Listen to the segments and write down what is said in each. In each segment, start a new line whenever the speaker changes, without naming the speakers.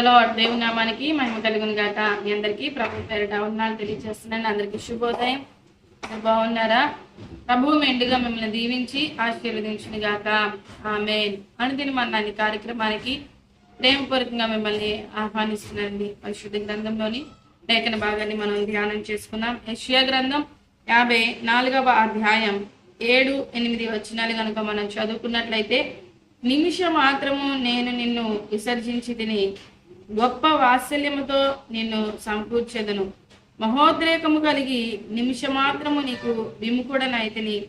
పరిశుద్ధలో దేవుని నామానికి మహిమ కలుగును గాక. మీ అందరికీ ప్రభు పేరిట వందనాలు తెలియజేస్తున్నాను. అందరికీ శుభోదయం. బాగున్నారా? ప్రభువు మెండుగా మిమ్మల్ని దీవించి ఆశీర్వదించును గాక. ఆమె అనుదిన మన్నాన్ని కార్యక్రమానికి ప్రేమపూర్వకంగా మిమ్మల్ని ఆహ్వానిస్తున్నానండి పరిశుద్ధ గ్రంథంలోని లేఖన భాగాన్ని మనం ధ్యానం చేసుకుందాం. యషియా గ్రంథం యాభై నాలుగవ అధ్యాయం ఏడు ఎనిమిది వచనాలు కనుక మనం చదువుకున్నట్లయితే నిమిషం మాత్రము నేను నిన్ను విసర్జించి తిని గొప్ప వాత్సల్యముతో నిన్ను సమకూర్చెదను మహోద్రేకము కలిగి నిమిషమాత్రము నీకు విముఖుడనైతిని.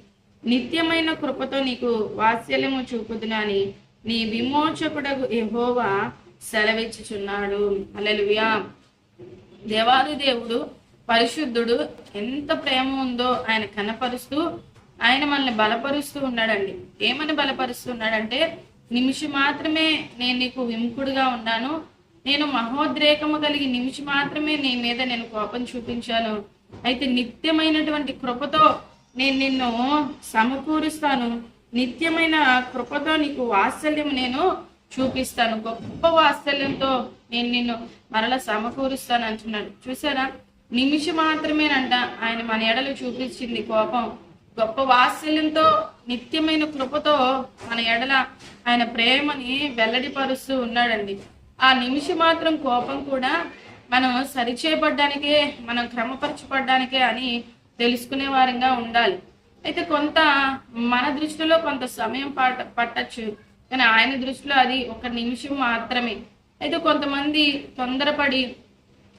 నిత్యమైన కృపతో నీకు వాత్సల్యము చూపుదునని. నీ విమోచకుడగు ఎహోవా సెలవిచ్చుచున్నాడు. అలలుయా దేవాది దేవుడు పరిశుద్ధుడు ఎంత ప్రేమ ఉందో ఆయన కనపరుస్తూ ఆయన మనల్ని బలపరుస్తూ ఉన్నాడండి. ఏమని బలపరుస్తున్నాడంటే నిమిషం మాత్రమే నేను నీకు విముఖుడుగా ఉన్నాను. నేను మహోద్రేకము కలిగి నిమిషం మాత్రమే నీ మీద నేను కోపం చూపించాను. అయితే నిత్యమైనటువంటి కృపతో నేను నిన్ను సమకూరుస్తాను. నిత్యమైన కృపతో నీకు వాత్సల్యం నేను చూపిస్తాను. గొప్ప వాత్సల్యంతో నేను నిన్ను మరలా సమకూరుస్తాను అంటున్నాడు. చూసారా నిమిషం మాత్రమేనంట ఆయన మన ఎడలు చూపించింది కోపం. గొప్ప వాత్సల్యంతో నిత్యమైన కృపతో మన ఎడల ఆయన ప్రేమని వెల్లడిపరుస్తూ ఉన్నాడండి. ఆ నిమిషం మాత్రం కోపం కూడా మనం సరిచేయబడ్డానికే మనం క్రమపరచబడ్డానికే అని తెలుసుకునే వారంగా ఉండాలి. అయితే కొంత మన దృష్టిలో కొంత సమయం పాట పట్టచ్చు. కానీ ఆయన దృష్టిలో అది ఒక నిమిషం మాత్రమే. అయితే కొంతమంది తొందరపడి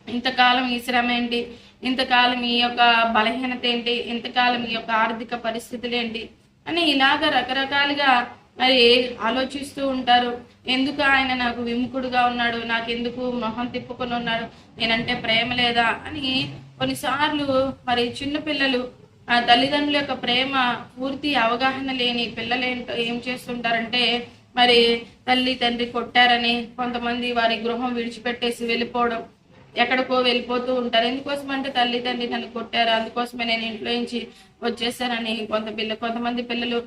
ఇంతకాలం ఈ శ్రమ ఏంటి? ఇంతకాలం ఈ యొక్క బలహీనత ఏంటి? ఇంతకాలం ఈ యొక్క ఆర్థిక పరిస్థితులు ఏంటి? అని ఇలాగ రకరకాలుగా మరి ఆలోచిస్తూ ఉంటారు ఎందుకు ఆయన నాకు విముఖుడుగా ఉన్నాడు? నాకు ఎందుకు మొహం తిప్పుకొని ఉన్నాడు? నేనంటే ప్రేమ లేదా? అని కొన్నిసార్లు మరి చిన్న పిల్లలు ఆ తల్లిదండ్రుల యొక్క ప్రేమ పూర్తి అవగాహన లేని పిల్లలు ఏంటో ఏం చేస్తుంటారంటే మరి తల్లి తండ్రి కొట్టారని కొంతమంది వారి గృహం విడిచిపెట్టేసి వెళ్ళిపోవడం ఎక్కడికో వెళ్ళిపోతూ ఉంటారు. ఎందుకోసం అంటే తల్లిదండ్రి నన్ను కొట్టారు. అందుకోసమే నేను ఇంట్లో నుంచి వచ్చేసానని కొంత పిల్ల కొంతమంది పిల్లలు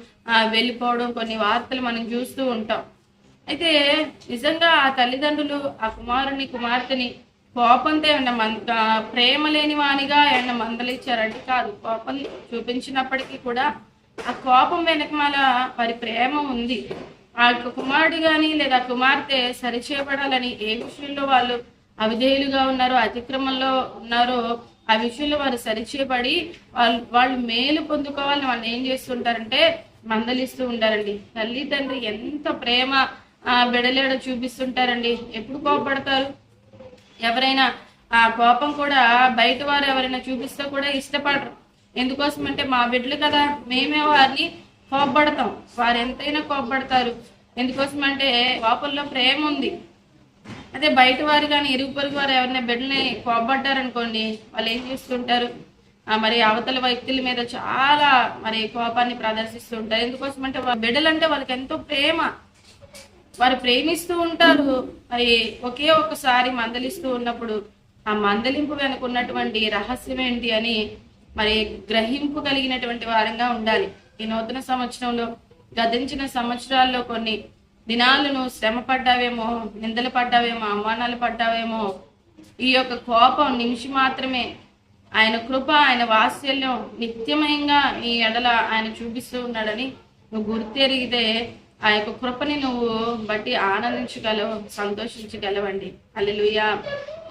వెళ్ళిపోవడం కొన్ని వార్తలు మనం చూస్తూ ఉంటాం. అయితే నిజంగా ఆ తల్లిదండ్రులు ఆ కుమారుని కుమార్తెని కోపంతో ఏమన్నా మంద ప్రేమ లేని వానిగా ఏమన్నా మందలిచ్చారంటే కాదు. కోపం చూపించినప్పటికీ కూడా ఆ కోపం వెనకమాల వారి ప్రేమ ఉంది. ఆ యొక్క కుమారుడు కానీ లేదా కుమార్తె సరిచేయబడాలని ఏ విషయంలో వాళ్ళు అవిధేయులుగా ఉన్నారో అతిక్రమంలో ఉన్నారో. ఆ విషయంలో వారు సరిచేయబడి వాళ్ళు వాళ్ళు మేలు పొందుకోవాలని వాళ్ళు ఏం చేస్తుంటారంటే మందలిస్తూ ఉంటారండి. తల్లి తండ్రి ఎంత ప్రేమ ఆ బిడలేడ చూపిస్తుంటారండి. ఎప్పుడు కోపడతారు? ఎవరైనా ఆ కోపం కూడా బయట వారు ఎవరైనా చూపిస్తే కూడా ఇష్టపడరు. ఎందుకోసం అంటే మా బిడ్డలు కదా మేమే వారిని కోపడతాం వారు ఎంతైనా కోపడతారు ఎందుకోసం అంటే కోపంలో ప్రేమ ఉంది. అదే బయట వారు కానీ ఇరుగు పొరుగు వారు ఎవరైనా బిడ్డని కోపడ్డారనుకోండి వాళ్ళు ఏం చేస్తుంటారు? ఆ మరి అవతల వ్యక్తుల మీద చాలా మరి కోపాన్ని ప్రదర్శిస్తుంటారు ఎందుకోసం అంటే వాళ్ళ బిడ్డలంటే వాళ్ళకి ఎంతో ప్రేమ. వారు ప్రేమిస్తూ ఉంటారు. మరి ఒకే ఒక్కసారి మందలిస్తూ ఉన్నప్పుడు ఆ మందలింపు వెనక ఉన్నటువంటి రహస్యం ఏంటి అని మరి గ్రహింపు కలిగినటువంటి వారంగా ఉండాలి. ఈ నూతన సంవత్సరంలో గతించిన సంవత్సరాల్లో కొన్ని దినాలను శ్రమ పడ్డావేమో నిందలు పడ్డావేమో అవమానాలు పడ్డావేమో ఈ యొక్క కోపం నిమిషం మాత్రమే ఆయన కృప ఆయన వాత్సల్యం నిత్యమయంగా ఈ ఎడల ఆయన చూపిస్తూ ఉన్నాడని నువ్వు గుర్తెరిగితే ఆ యొక్క కృపని నువ్వు బట్టి ఆనందించగలవు సంతోషించగలవండి. అల్లెలుయ్యా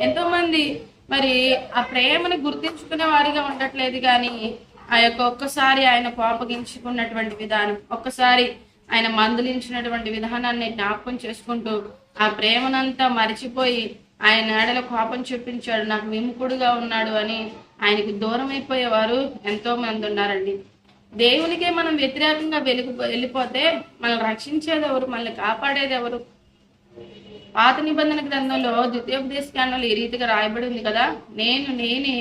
ఎంతో మంది మరి ఆ ప్రేమను గుర్తించుకునే వారిగా ఉండట్లేదు కానీ ఆ యొక్క ఒక్కసారి ఆయన కోపగించుకున్నటువంటి విధానం ఒక్కసారి ఆయన మందులించినటువంటి విధానాన్ని జ్ఞాపకం చేసుకుంటూ ఆ ప్రేమనంతా మరిచిపోయి ఆయన ఏడల కోపం చూపించాడు నాకు విముఖుడుగా ఉన్నాడు అని ఆయనకు దూరం అయిపోయేవారు ఎంతో మంది ఉన్నారండి. దేవునికే మనం వ్యతిరేకంగా వెలుగు వెళ్ళిపోతే మనల్ని రక్షించేది ఎవరు మనల్ని కాపాడేది ఎవరు? పాత నిబంధన గ్రంథంలో ద్వితీయోపదేశ గ్రంథంలో ఈ రీతిగా రాయబడి ఉంది కదా నేను నేనే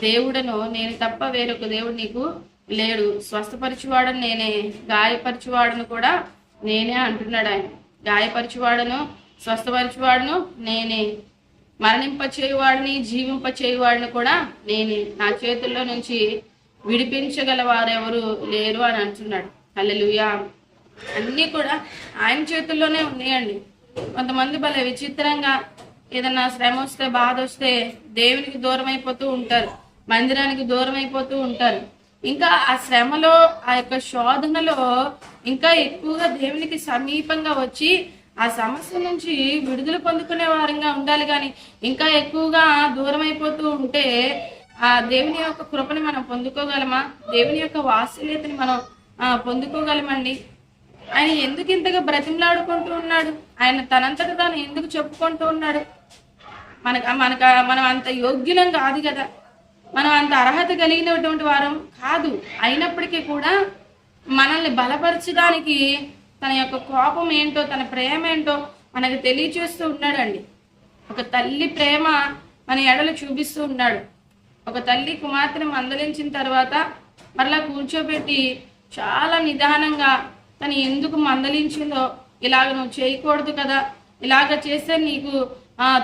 దేవుడను నేను తప్ప వేరొక దేవుడు నీకు లేడు. స్వస్థపరచువాడను నేనే. గాయపరచువాడను కూడా నేనే అంటున్నాడు ఆయన. గాయపరచువాడను స్వస్థపరచువాడను నేనే. మరణింప చేయువాడిని జీవింప చేయువాడిని కూడా నేనే. నా చేతుల్లో నుంచి విడిపించగల వారెవరు లేరు అని అంటున్నాడు. అల్లెలుయా అన్నీ కూడా ఆయన చేతుల్లోనే ఉన్నాయండి. కొంతమంది భలే విచిత్రంగా ఏదన్నా శ్రమ వస్తే బాధ వస్తే దేవునికి దూరం అయిపోతూ ఉంటారు. మందిరానికి దూరం అయిపోతూ ఉంటారు. ఇంకా ఆ శ్రమలో ఆ యొక్క శోధనలో ఇంకా ఎక్కువగా దేవునికి సమీపంగా వచ్చి ఆ సమస్య నుంచి విడుదల పొందుకునే వారంగా ఉండాలి కానీ ఇంకా ఎక్కువగా దూరం అయిపోతూ ఉంటే ఆ దేవుని యొక్క కృపని మనం పొందుకోగలమా? దేవుని యొక్క వాత్సల్యతని మనం పొందుకోగలమండి? ఆయన ఎందుకు ఇంతగా బ్రతిమలాడుకుంటూ ఉన్నాడు? ఆయన తనంతట తాను ఎందుకు చెప్పుకుంటూ ఉన్నాడు? మనకు మనకు మనం అంత యోగ్యులం కాదు కదా. మనం అంత అర్హత కలిగినటువంటి వారం కాదు. అయినప్పటికీ కూడా మనల్ని బలపరచడానికి తన యొక్క కోపం ఏంటో తన ప్రేమ ఏంటో మనకు తెలియచేస్తూ ఉన్నాడండి. ఒక తల్లి ప్రేమ మన ఎడలు చూపిస్తూ ఉన్నాడు. ఒక తల్లి కుమార్తెను మందలించిన తర్వాత మరలా కూర్చోబెట్టి చాలా నిదానంగా తను ఎందుకు మందలించిందో ఇలాగ నువ్వు చేయకూడదు కదా ఇలాగ చేస్తే నీకు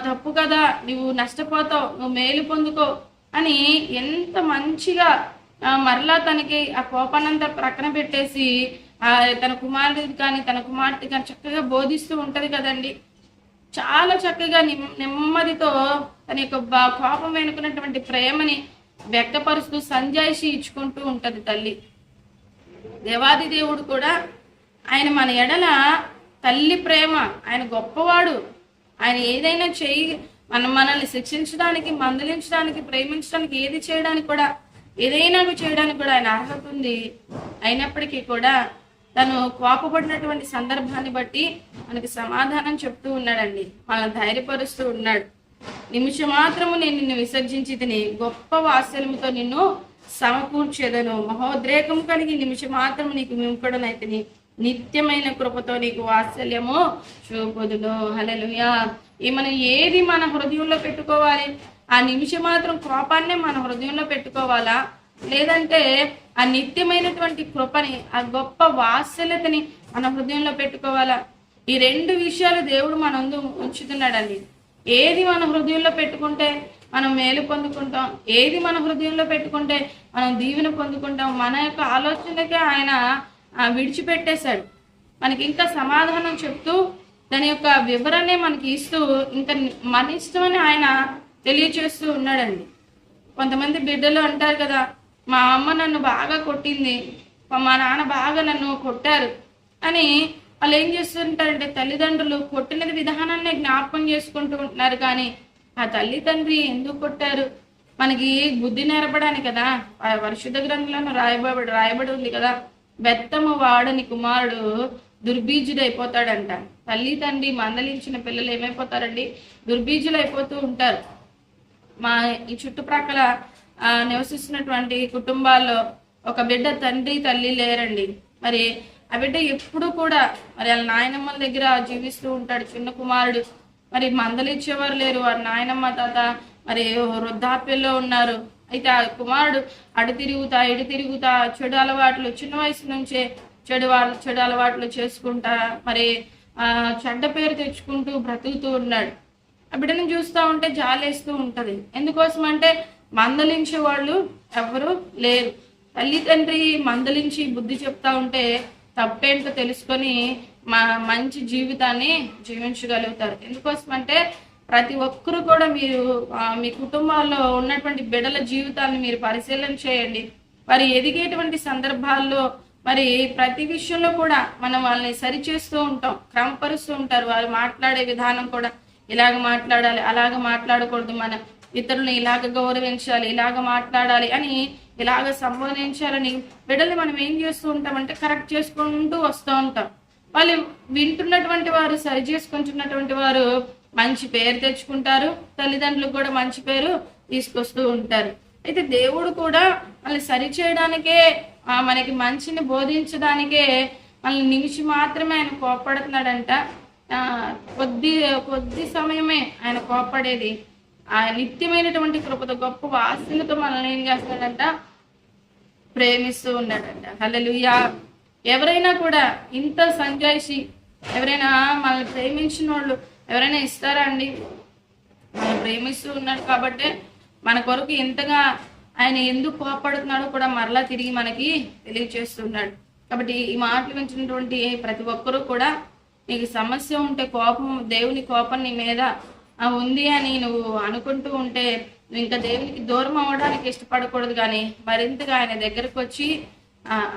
తప్పు కదా నువ్వు నష్టపోతావు నువ్వు మేలు పొందుకో అని ఎంత మంచిగా మరలా తనకి ఆ కోపానంతా ప్రక్కన పెట్టేసి ఆ తన కుమారుడికి కానీ తన కుమార్తె కానీ చక్కగా బోధిస్తూ ఉంటది కదండి. చాలా చక్కగా నిమ్ నెమ్మదితో తన యొక్క బా- కోపం వెనుకున్నటువంటి ప్రేమని వ్యక్తపరుస్తూ సంజాయిషి ఇచ్చుకుంటూ ఉంటది తల్లి. దేవాది దేవుడు కూడా ఆయన మన ఎడల తల్లి ప్రేమ ఆయన గొప్పవాడు. ఆయన ఏదైనా చేయి మనం మనల్ని శిక్షించడానికి మందలించడానికి ప్రేమించడానికి ఏది చేయడానికి కూడా ఏదైనా చేయడానికి కూడా ఆయన అర్హత ఉంది. అయినప్పటికీ కూడా తను కోపపడినటువంటి సందర్భాన్ని బట్టి మనకి సమాధానం చెప్తూ ఉన్నాడండి. మనల్ని ధైర్యపరుస్తూ ఉన్నాడు. నిమిషం మాత్రము నేను నిన్ను విసర్జించి తిని గొప్ప వాత్సల్యంతో నిన్ను సమకూర్చేదను. మహోద్రేకం కలిగి నిమిషం మాత్రము నీకు విముకుడనైతిని నిత్యమైన కృపతో నీకు వాత్సల్యము చూపుదును. హలలుయా ఈ మనం ఏది మన హృదయంలో పెట్టుకోవాలి? ఆ నిమిషం మాత్రం కోపాన్నే మన హృదయంలో పెట్టుకోవాలా? లేదంటే ఆ నిత్యమైనటువంటి కృపని ఆ గొప్ప వాత్సల్యతని మన హృదయంలో పెట్టుకోవాలా? ఈ రెండు విషయాలు దేవుడు మన ముందు ఉంచుతున్నాడండి. ఏది మన హృదయంలో పెట్టుకుంటే మనం మేలు పొందుకుంటాం? ఏది మన హృదయంలో పెట్టుకుంటే మనం దీవెన పొందుకుంటాం? మన యొక్క ఆలోచనకే ఆయన విడిచిపెట్టేశాడు. మనకి ఇంకా సమాధానం చెప్తూ దాని యొక్క వివరణే మనకి ఇస్తూ ఇంకా మన ఇష్టమని ఆయన తెలియచేస్తూ ఉన్నాడండి. కొంతమంది బిడ్డలు అంటారు కదా మా అమ్మ నన్ను బాగా కొట్టింది మా నాన్న బాగా నన్ను కొట్టారు అని వాళ్ళు ఏం చేస్తుంటారంటే తల్లిదండ్రులు కొట్టినది విధానాన్ని జ్ఞాపకం చేసుకుంటూ ఉంటున్నారు. కానీ ఆ తల్లి తండ్రి ఎందుకు కొట్టారు? మనకి బుద్ధి నేర్పడానికి కదా ఆ పరిశుద్ధ గ్రంథంలో రాయబడి రాయబడి ఉంది కదా. బెత్తము వాడని కుమారుడు దుర్బీజుడు అయిపోతాడంట తల్లి తండ్రి మందలించిన పిల్లలు ఏమైపోతారండి? దుర్బీజులు అయిపోతూ ఉంటారు. మా ఈ చుట్టుప్రక్కల ఆ, నివసిస్తున్నటువంటి కుటుంబాల్లో ఒక బిడ్డ తండ్రి తల్లి లేరండి. మరి ఆ బిడ్డ ఎప్పుడు కూడా మరి వాళ్ళ నాయనమ్మల దగ్గర జీవిస్తూ ఉంటాడు చిన్న కుమారుడు. మరి మందలిచ్చేవారు లేరు. వారి నాయనమ్మ తాత మరి వృద్ధాప్యంలో ఉన్నారు. అయితే ఆ కుమారుడు అడు తిరుగుతా ఇటు తిరుగుతా చెడు అలవాట్లు చిన్న వయసు నుంచే చెడు వాళ్ళు చెడు అలవాట్లు చేసుకుంటా మరి ఆ చెడ్డ పేరు తెచ్చుకుంటూ బ్రతుకుతూ ఉన్నాడు. ఆ బిడ్డను చూస్తూ ఉంటే జాలేస్తూ ఉంటది. ఎందుకోసం అంటే మందలించే వాళ్ళు ఎవరు లేరు. తల్లిదండ్రి మందలించి బుద్ధి చెప్తా ఉంటే తప్పేంటో తెలుసుకొని మా మంచి జీవితాన్ని జీవించగలుగుతారు. ఎందుకోసం అంటే ప్రతి ఒక్కరు కూడా మీరు మీ కుటుంబాల్లో ఉన్నటువంటి బిడ్డల జీవితాన్ని మీరు పరిశీలన చేయండి. వారు ఎదిగేటువంటి సందర్భాల్లో మరి ప్రతి విషయంలో కూడా మనం వాళ్ళని సరిచేస్తూ ఉంటాం క్రమపరుస్తూ ఉంటారు. వారు మాట్లాడే విధానం కూడా ఇలాగ మాట్లాడాలి అలాగ మాట్లాడకూడదు. మన ఇతరులను ఇలాగ గౌరవించాలి ఇలాగ మాట్లాడాలి అని ఇలాగ సంబోధించాలని బిడ్డల్ని మనం ఏం చేస్తూ ఉంటామంటే కరెక్ట్ చేసుకుంటూ వస్తూ ఉంటాం. వాళ్ళు వింటున్నటువంటి వారు సరి చేసుకుంటున్నటువంటి వారు మంచి పేరు తెచ్చుకుంటారు. తల్లిదండ్రులకు కూడా మంచి పేరు తీసుకొస్తూ ఉంటారు. అయితే దేవుడు కూడా మళ్ళీ సరి చేయడానికే ఆ, మనకి మంచిని బోధించడానికే మళ్ళీ నిమిషి మాత్రమే ఆయన కోపడుతున్నాడంట ఆ, కొద్ది కొద్ది సమయమే ఆయన కోపడేది ఆ నిత్యమైనటువంటి కృపతో గొప్ప వాసనతో మనల్ని ఏం చేస్తాడంట ప్రేమిస్తూ ఉన్నాడంట. హల్లెలూయా. ఎవరైనా కూడా ఇంత సంజాయిషి ఎవరైనా మనల్ని ప్రేమించిన వాళ్ళు ఎవరైనా ఇస్తారా అండి మనం ప్రేమిస్తూ ఉన్నాడు కాబట్టి మన కొరకు ఎంతగా ఆయన ఎందుకు కోపడుతున్నాడో కూడా మరలా తిరిగి మనకి తెలియచేస్తున్నాడు. కాబట్టి ఈ మాటలు వింటున్నటువంటి ప్రతి ఒక్కరూ కూడా నీకు సమస్య ఉంటే కోపం దేవుని కోపం నీ మీద ఉంది అని నువ్వు అనుకుంటూ ఉంటే నువ్వు ఇంకా దేవునికి దూరం అవ్వడానికి ఇష్టపడకూడదు కానీ మరింతగా ఆయన దగ్గరకు వచ్చి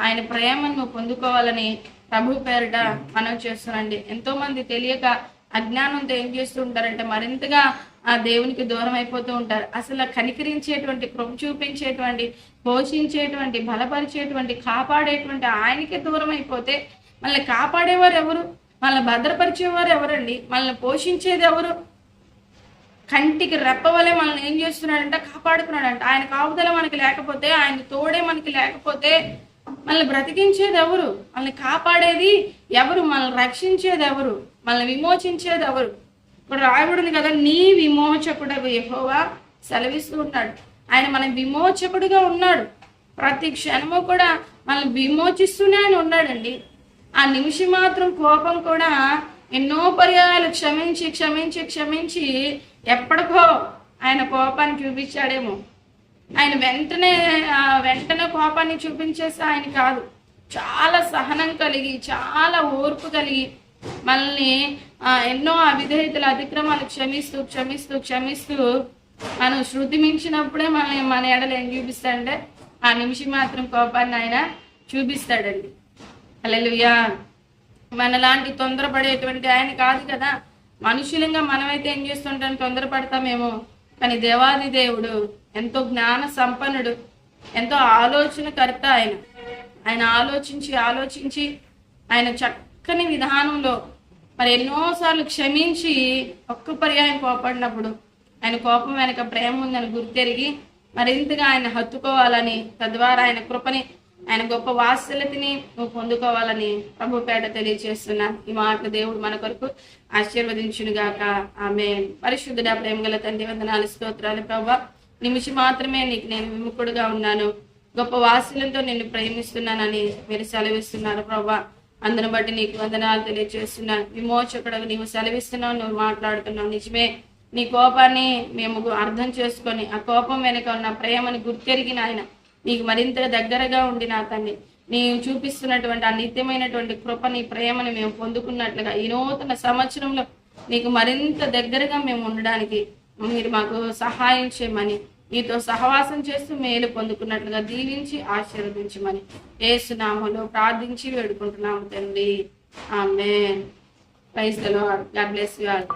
ఆయన ప్రేమను నువ్వు పొందుకోవాలని ప్రభు పేరిట మనం చేస్తున్నాండి ఎంతో మంది తెలియక అజ్ఞానంతో ఏం చేస్తూ ఉంటారంటే మరింతగా ఆ దేవునికి దూరం అయిపోతూ ఉంటారు. అసలు కనికరించేటువంటి కృప చూపించేటువంటి పోషించేటువంటి బలపరిచేటువంటి కాపాడేటువంటి ఆయనకి దూరం అయిపోతే మళ్ళీ కాపాడేవారు ఎవరు? మళ్ళీ భద్రపరిచేవారు ఎవరండి? మనల్ని పోషించేది ఎవరు? కంటికి రెప్పవలే మనల్ని ఏం చేస్తున్నాడంటే? కాపాడుతున్నాడంట ఆయన కాపుదల మనకి లేకపోతే ఆయన తోడే మనకి లేకపోతే మనల్ని బ్రతికించేది ఎవరు? మనల్ని కాపాడేది ఎవరు? మనల్ని రక్షించేది ఎవరు? మనల్ని విమోచించేది ఎవరు? ఇప్పుడు రాయబడింది కదా నీ విమోచకుడు యహోవా. సెలవిస్తూ ఉన్నాడు. ఆయన మన విమోచకుడిగా ఉన్నాడు. ప్రతి క్షణము కూడా మనల్ని విమోచిస్తూనే ఆయన ఉన్నాడండి. ఆ నిమిషం మాత్రం కోపం కూడా ఎన్నో పర్యాయాలు క్షమించి క్షమించి క్షమించి ఎప్పటికో ఆయన కోపాన్ని చూపించాడేమో. ఆయన వెంటనే వెంటనే కోపాన్ని చూపించేసి ఆయన కాదు. చాలా సహనం కలిగి చాలా ఓర్పు కలిగి మనల్ని ఆ, ఎన్నో అవిధేయతల అతిక్రమాలు క్షమిస్తూ క్షమిస్తూ క్షమిస్తూ మనం శృతి మించినప్పుడే మనల్ని మన ఎడలు ఏం చూపిస్తాడంటే ఆ నిమిషం మాత్రం కోపాన్ని ఆయన చూపిస్తాడండి. హల్లెలూయా. మనలాంటి తొందరపడేటువంటి ఆయన కాదు కదా. మనుషులంగా మనమైతే ఏం చేస్తుంటాం? తొందరపడతామేమో. కానీ దేవాది దేవుడు ఎంతో జ్ఞాన సంపన్నుడు ఎంతో ఆలోచనకర్త ఆయన. ఆయన ఆలోచించి ఆలోచించి ఆయన చక్కని విధానంలో మరి ఎన్నోసార్లు క్షమించి ఒక్క పర్యాయం కోపడినప్పుడు ఆయన కోపం వెనక ప్రేమ ఉందని గుర్తెరిగి మరింతగా ఆయన హత్తుకోవాలని తద్వారా ఆయన కృపని ఆయన గొప్ప వాత్సల్యతని నువ్వు పొందుకోవాలని ప్రభు పేట తెలియజేస్తున్నా ఈ మాటలు దేవుడు మన కొరకు ఆశీర్వదించును గాక ఆమె పరిశుద్ధుడ ప్రేమ గల తండ్రి వందనాలు స్తోత్రాలు ప్రభా. నిమిషం మాత్రమే నీకు నేను విముఖుడుగా ఉన్నాను. గొప్ప వాసులతో నిన్ను ప్రేమిస్తున్నానని మీరు సెలవిస్తున్నారు ప్రభా. అందును బట్టి నీకు వందనాలు తెలియజేస్తున్నాను విమోచకుడు నీవు సెలవిస్తున్నావు నువ్వు మాట్లాడుతున్నావు. నిజమే నీ కోపాన్ని మేము అర్థం చేసుకొని ఆ కోపం వెనుక ఉన్న ప్రేమని గుర్తెరిగిన ఆయన నీకు మరింత దగ్గరగా ఉండి నా తండ్రి. నీవు చూపిస్తున్నటువంటి ఆ నిత్యమైనటువంటి కృప నీ ప్రేమని మేము పొందుకున్నట్లుగా ఈ నూతన సంవత్సరంలో నీకు మరింత దగ్గరగా మేము ఉండడానికి మీరు మాకు సహాయం చేయమని నీతో సహవాసం చేస్తూ మేలు పొందుకున్నట్లుగా దీవించి ఆశీర్వదించమని ఏసునామలో ప్రార్థించి వేడుకుంటున్నాము తండ్రి. ఆమె praise God bless you all.